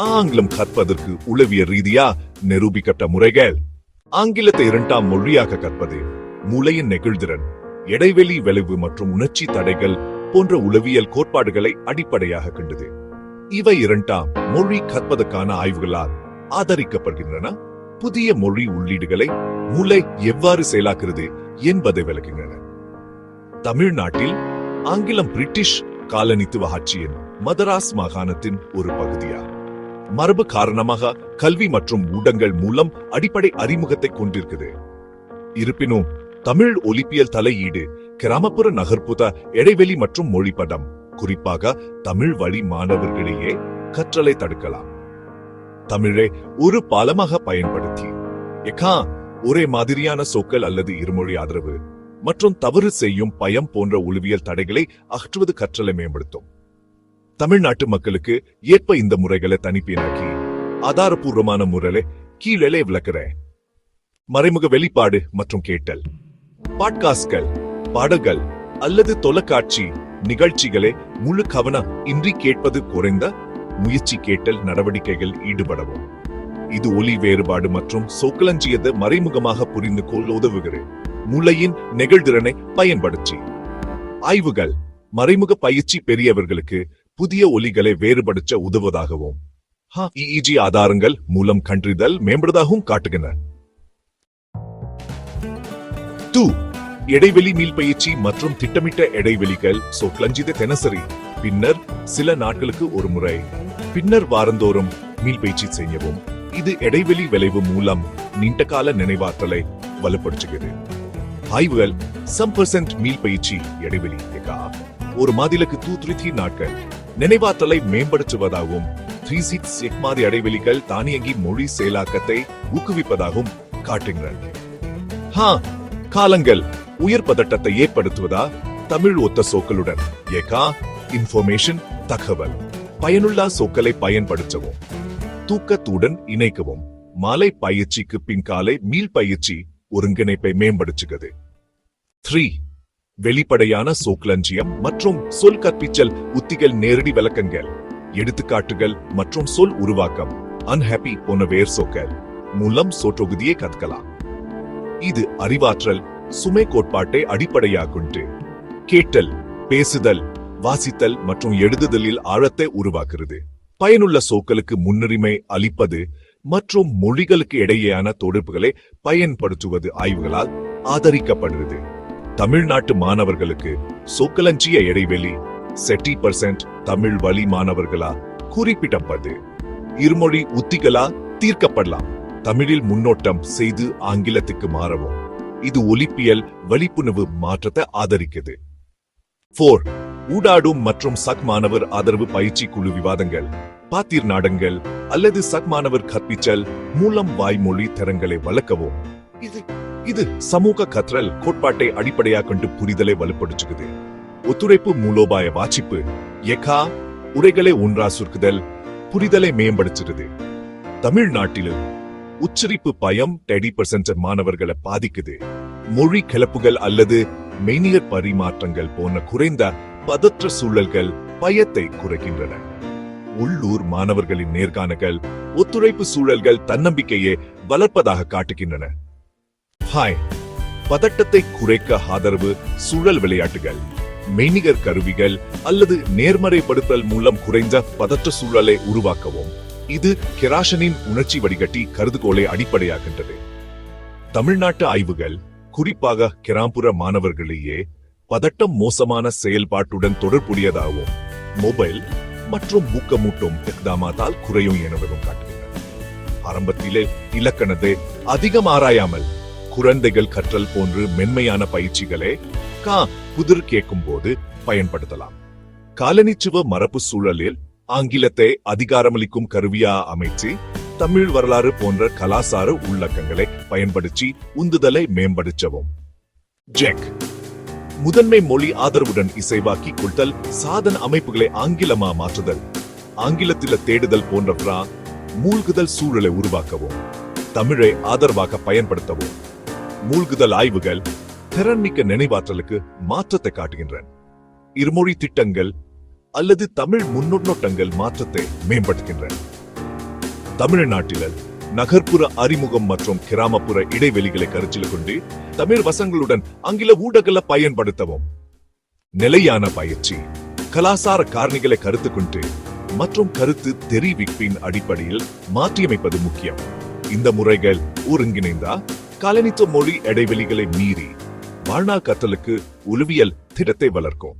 ஆங்கிலம் கற்பதற்கு உளவிய ரீதியா நிரூபிக்கப்பட்ட முறைகள். ஆங்கிலத்தை இரண்டாம் மொழியாக கற்பது மூளையின் நெகிழ்திறன் இடைவெளி விளைவு மற்றும் உணர்ச்சி தடைகள் போன்ற உளவியல் கோட்பாடுகளை அடிப்படையாக கண்டது. இவை இரண்டாம் மொழி கற்பதற்கான ஆய்வுகளால் ஆதரிக்கப்படுகின்றன. புதிய மொழி உள்ளீடுகளை மூளை எவ்வாறு செயலாக்குகிறது என்பதை விளக்குகின்றன. தமிழ்நாட்டில் ஆங்கிலம் பிரிட்டிஷ் காலனித்துவ ஆட்சியின் மதராஸ் மாகாணத்தின் ஒரு பகுதியாகும். மரபு காரணமாக கல்வி மற்றும் ஊடகங்கள் மூலம் அடிப்படை அறிமுகத்தை கொண்டிருக்குது. இருப்பினும் தமிழ் ஒலிப்பியல் தலையீடு கிராமப்புற நகர்ப்புற இடைவெளி மற்றும் மொழிப்படம் குறிப்பாக தமிழ் வழி மாணவர்களிடையே கற்றலை தடுக்கலாம். தமிழை ஒரு பாலமாக பயன்படுத்தி எக்கா ஒரே மாதிரியான சொற்கள் அல்லது இருமொழி ஆதரவு மற்றும் தவறு செய்யும் பயம் போன்ற உளவியல் தடைகளை அகற்றுவது கற்றலை மேம்படுத்தும். தமிழ்நாட்டு மக்களுக்கு ஏற்ப இந்த முறைகளை தனிப்பீனாக்கி ஆதாரபூர்வமான முறையில கீழே விளக்குறேன். மறைமுக வெளிப்பாடு மற்றும் கேட்டல். பாட்காஸ்ட்கள் பாடல்கள் அல்லது தொலைக்காட்சி நிகழ்ச்சிகளை முழு கவனம் இன்றி கேட்பது குறைந்த முயற்சி கேட்டல் நடவடிக்கைகள் ஈடுபடவும். இது ஒலி வேறுபாடு மற்றும் சொற்களஞ்சியத்தை மறைமுகமாக புரிந்து கொள்ள உதவுகிறது. மூளையின் நெகிழ்திறனை பயன்படுத்தி. ஆய்வுகள் மறைமுக பயிற்சி பெரியவர்களுக்கு புதிய ஒலிகளை வேறுபடுத்த உதவுவதாகவும் இஇஜி ஆதாரங்கள் மூலம் கண்டறிதல் மேம்படுவதாகவும் காட்டுகின்றன. டூ இடைவெளி மீள் பயிற்சி மற்றும் திட்டமிட்ட இடைவெளிகள் சொற்களஞ்சித தினசரி பின்னர் சில நாட்களுக்கு ஒரு முறை பின்னர் வாரந்தோறும் மீள் பயிற்சி செய்யவும். இது இடைவெளி விளைவு மூலம் நீண்டகால நினைவாற்றலை வலுப்படுத்துகிறது. ஆய்வுகள் சம் பர்சன்ட் மீள் பயிற்சி இடைவெளி ஏகா ஒரு மாதிலுக்கு டூ த்ரீ த்ரீ நாட்கள். நினைவாற்றலை மேம்படுத்துவதாகவும் த்ரீ சிக்ஸ் எக்மாதி இடைவெளிகள் தானியங்கி மொழி செயலாக்கத்தை ஊக்குவிப்பதாகவும் காட்டுகின்றன ஹா காலங்கள் உயர் பதட்டத்தை ஏற்படுத்துவதா? தமிழ் ஒத்த சோக்களுடன் ஏகா இன்ஃபர்மேஷன் தகவல். பயனுள்ள சொற்களை பயன்படுத்தவும். தூக்கத்துடன் இணைக்கவும். மாலை பயிற்சிக்கு பின் காலை மீள் பயிற்சி ஒருங்கிணைப்பை மேம்படுத்துகிறது. த்ரீ வெளிப்படையான சொற்களஞ்சியம் மற்றும் சொல் கற்பிச்சல் உத்திகள் நேரடி விளக்கங்கள் எடுத்துக்காட்டுகள் மற்றும் சொல் உருவாக்கம் அன்ஹாப்பி போன வேர் சொற்கள் மூலம் சொற்றொகுதியை கற்கலாம். இது அறிவாற்றல் சுமை கோட்பாட்டை அடிப்படையாக கேட்டல் பேசுதல் வாசித்தல் மற்றும் எழுதுதலில் ஆழத்தை உருவாக்குகிறது பயனுள்ள சொற்களுக்கு முன்னுரிமை அளிப்பது மற்றும் மொழிகளுக்கு இடையேயான தொடர்புகளை பயன்படுத்துவது ஆய்வுகளால் ஆதரிக்கப்படுகிறது தமிழ்நாட்டு மாணவர்களுக்கு சொக்கலஞ்சிய இடைவெளி செட்டி பர்சன்ட் தமிழ் வழி மாணவர்களா குறிப்பிடப்பது இருமொழி உத்திகளா தீர்க்கப்படலாம். தமிழில் முன்னோட்டம் செய்து ஆங்கிலத்துக்கு மாறவும். இது ஒலிப்பியல் வழிப்புணர்வு மாற்றத்தை ஆதரிக்குது. போர் ஊடாடும் மற்றும் சக் மாணவர் ஆதரவு பயிற்சி குழு விவாதங்கள். பாத்திர் நாடங்கள் அல்லது சக் மாணவர் கற்பிச்சல் மூலம் வாய்மொழி தரங்களை வளர்க்கவும். இது இது சமூக கற்றல் கோட்பாட்டை அடிப்படையாக கொண்டு புரிதலை வலுப்படுத்துகிறது. ஒத்துழைப்பு மூலோபாய வாசிப்பு எகா உரைகளை ஒன்றா சுருக்குதல் புரிதலை மேம்படுத்துகிறது. தமிழ்நாட்டிலும் உச்சரிப்பு பயம் டெடி பர்சன்ட் மாணவர்களை பாதிக்குது. மொழி கிளப்புகள் அல்லது மெய்நிகர் பரிமாற்றங்கள் போன்ற குறைந்த பதற்ற சூழல்கள் பயத்தை குறைக்கின்றன. உள்ளூர் மாணவர்களின் நேர்காணல்கள் ஒத்துழைப்பு சூழல்கள் தன்னம்பிக்கையை வளர்ப்பதாக காட்டுகின்றன. ஹாய் பதட்டத்தை குறைக்க ஆதரவு சூழல் விளையாட்டுகள் மெய்நிகர் கருவிகள் அல்லது நேர்மறைப்படுத்தல் மூலம் குறைந்த பதற்ற சூழலை உருவாக்கவும். இது கெராஷனின் உணர்ச்சி வடிகட்டி கருதுகோளை அடிப்படையாகின்றது தமிழ்நாட்டு ஆய்வுகள் குறிப்பாக கிராம்புற மாணவர்களையே பதட்டம் மோசமான செயல்பாட்டுடன் தொடர்புடையதாகவும் மொபைல் மற்றும் ஊக்கமூட்டும் எக்தாமாத்தால் குறையும் எனவும் காட்டுகின்றன. ஆரம்பத்திலே இலக்கணத்தை அதிகம் ஆராயாமல் குழந்தைகள் கற்றல் போன்று மென்மையான பயிற்சிகளே கா புதிர் கேட்கும் போது பயன்படுத்தலாம் காலனிச்சுவ மரபு சூழலில் ஆங்கிலத்தை அதிகாரமளிக்கும் கருவியா அமைச்சு தமிழ் வரலாறு போன்ற கலாசார உள்ளக்கங்களை பயன்படுத்தி உந்துதலை மேம்படுத்தவும். ஜெக். முதன்மை மொழி ஆதரவுடன் இசைவாக்கி கொள்தல் சாதன அமைப்புகளை ஆங்கிலமா மாற்றுதல் ஆங்கிலத்தில தேடுதல் போன்றவற்றா மூழ்குதல் சூழலை உருவாக்கவும் தமிழை ஆதரவாக பயன்படுத்தவும். மூழ்குதல் ஆய்வுகள் திறன்மிக்க நினைவாற்றலுக்கு மாற்றத்தை காட்டுகின்றன. இருமொழி திட்டங்கள் அல்லது தமிழ் முன்னோட்டங்கள் மாற்றத்தை மேம்படுத்துகின்றன. தமிழ்நாட்டில் நகர்ப்புற அறிமுகம் மற்றும் கிராமப்புற இடைவெளிகளை கருத்தில் கொண்டு தமிழ் வசங்களுடன் ஆங்கில ஊடகங்களை பயன்படுத்தவும். நிலையான பயிற்சி கலாசார காரணிகளை கருத்து கொண்டு மற்றும் கருத்து தெரிவிப்பின் அடிப்படையில் மாற்றியமைப்பது முக்கியம். இந்த முறைகள் ஒருங்கிணைந்தா காலனித்து மொழி இடைவெளிகளை மீறி வாழ்நாள் கற்றலுக்கு உளவியல் திடத்தை வளர்க்கும்.